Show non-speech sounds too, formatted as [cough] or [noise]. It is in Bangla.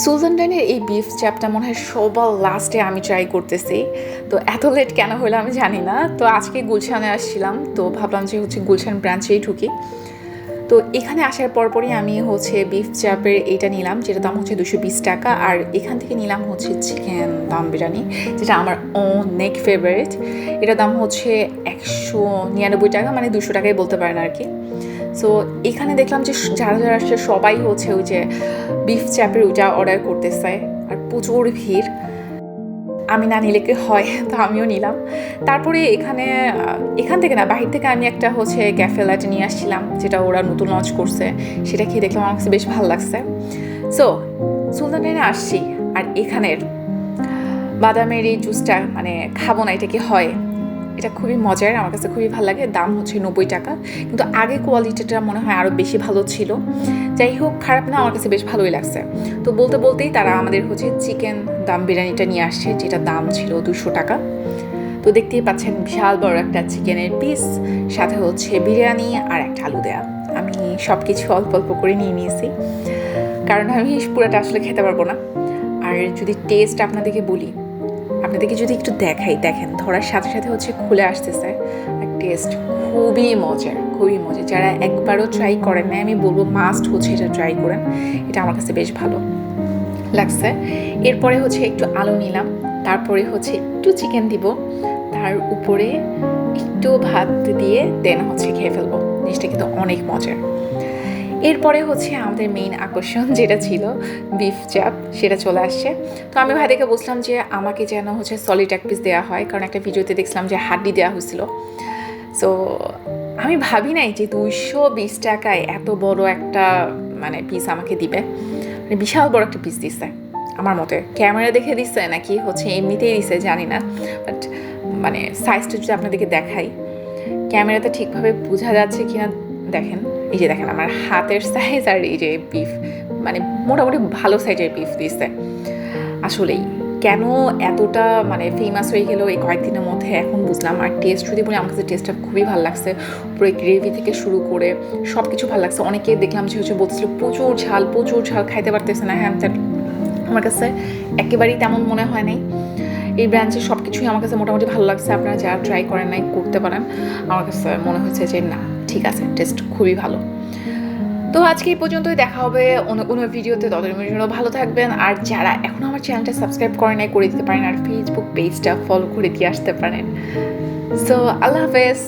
সুলতান ডাইনের এই বিফ চ্যাপটা মনে হয় সবার লাস্টে আমি ট্রাই করতেছি। তো এত লেট কেন হলো আমি জানি না। তো আজকে গুলশানে আসছিলাম, তো ভাবলাম যে হচ্ছে গুলশান ব্রাঞ্চেই ঢুকি। তো এখানে আসার পরপরই আমি হচ্ছে বিফ চ্যাপের এটা নিলাম যেটা দাম হচ্ছে দুশো বিশ টাকা। আর এখান থেকে নিলাম হচ্ছে চিকেন দাম বিরিয়ানি, যেটা আমার অনেক ফেভারিট এটার দাম হচ্ছে একশো নিরানব্বই টাকা মানে দুশো টাকাই বলতে পারেন আর কি। সো এখানে দেখলাম যে যারা যারা আসছে সবাই হচ্ছে ওই যে বিফ চ্যাপের ওইটা অর্ডার করতেছে আর প্রচুর ভিড়। আমি না নিলে কি হয়? [laughs] তো আমিও নিলাম। তারপরে এখানে এখান থেকে না, বাহির থেকে আমি একটা হচ্ছে ক্যাফে নিয়ে আসছিলাম, যেটা ওরা নতুন লঞ্চ করছে। সেটা খেয়ে দেখলাম আমার কাছে বেশ ভালো লাগছে। সো সুলতানে আসছি। আর এখানের বাদামের এই জুসটা মানে খাব না এটা কি হয়? এটা খুবই মজার, আমার কাছে খুবই ভালো লাগে। দাম হচ্ছে নব্বই টাকা। কিন্তু আগে কোয়ালিটিটা মনে হয় আরও বেশি ভালো ছিল। যাই হোক, খারাপ না, আমার কাছে বেশ ভালোই লাগছে। তো বলতে বলতেই তারা আমাদের হচ্ছে চিকেন দাম বিরিয়ানিটা নিয়ে আসছে, যেটা দাম ছিল দুশো টাকা। তো দেখতেই পাচ্ছেন বিশাল বড় একটা চিকেনের পিস সাথে হচ্ছে বিরিয়ানি আর একটা আলু দেয়া। আমি সব কিছু অল্প অল্প করে নিয়ে নিয়েছি। কারণ আমি পুরোটা আসলে খেতে পারব না। আর যদি টেস্ট আপনাদেরকে বলি আপনাদেরকে যদি একটু দেখাই, দেখেন, ধরার সাথে সাথে হচ্ছে খুলে আসতেছে টেস্ট খুবই মজার খুবই মজার। যারা একবারও ট্রাই করেন না আমি বলব মাস্ট হচ্ছে এটা ট্রাই করেন। এটা আমার কাছে বেশ ভালো লাগছে। এরপরে হচ্ছে একটু আলু নিলাম, তারপরে হচ্ছে একটু চিকেন দিব, তার উপরে একটু ভাত দিয়ে দেন হচ্ছে খেয়ে ফেলব। জিনিসটা কিন্তু অনেক মজার। এরপরে হচ্ছে আমাদের মেইন আকর্ষণ [laughs] যেটা ছিল বিফ চাপ সেটা চলে আসছে। তো আমি ভাইদেরকে বলছিলাম যে আমাকে যেন হচ্ছে সলিড এক পিস দেওয়া হয়, কারণ একটা ভিডিওতে দেখছিলাম যে হাড্ডি দেওয়া হয়েছিল। সো আমি ভাবি নাই যে দুইশো বিশ টাকায় এত বড় একটা মানে পিস আমাকে দিবে। মানে বিশাল বড় একটা পিস দিচ্ছে আমার মতে। ক্যামেরা দেখে দিচ্ছে নাকি হচ্ছে এমনিতেই দিচ্ছে জানি না। বাট মানে সাইজটা যদি আপনাদেরকে দেখাই ক্যামেরাতে ঠিকভাবে বোঝা যাচ্ছে কিনা দেখেন, এই যে দেখেন আমার হাতের সাইজ আর এই যে বিফ মানে মোটামুটি ভালো সাইজের বিফ দিচ্ছে আসলেই, কেন এতটা মানে ফেমাস হয়ে গেলো এই কয়েকদিনের মধ্যে এখন বুঝলাম। আর টেস্ট যদি বলি, আমার কাছে টেস্টটা খুবই ভালো লাগছে। পুরো গ্রেভি থেকে শুরু করে সব কিছু ভালো লাগছে। অনেকে দেখলাম যে হচ্ছে বলছিল প্রচুর ঝাল প্রচুর ঝাল, খাইতে পারতেছে না। হ্যাঁ। আমার কাছে একেবারেই তেমন মনে হয় নাই। এই ব্রাঞ্চের সব কিছুই আমার কাছে মোটামুটি ভালো লাগছে। আপনারা যারা ট্রাই করেন নাই, করতে পারেন। আমার কাছে মনে হচ্ছে যে না ঠিক আছে টেস্ট খুবই ভালো। তো আজকে এই পর্যন্তই দেখা হবে অন্য কোনো ভিডিওতে, ততদিনের জন্য ভালো থাকবেন। আর যারা এখন আমার চ্যানেলটা সাবস্ক্রাইব করে নাই, করে দিতে পারেন। আর ফেসবুক পেজটা ফলো করে দিয়ে আসতে পারেন। সো আল্লাহ হাফেজ।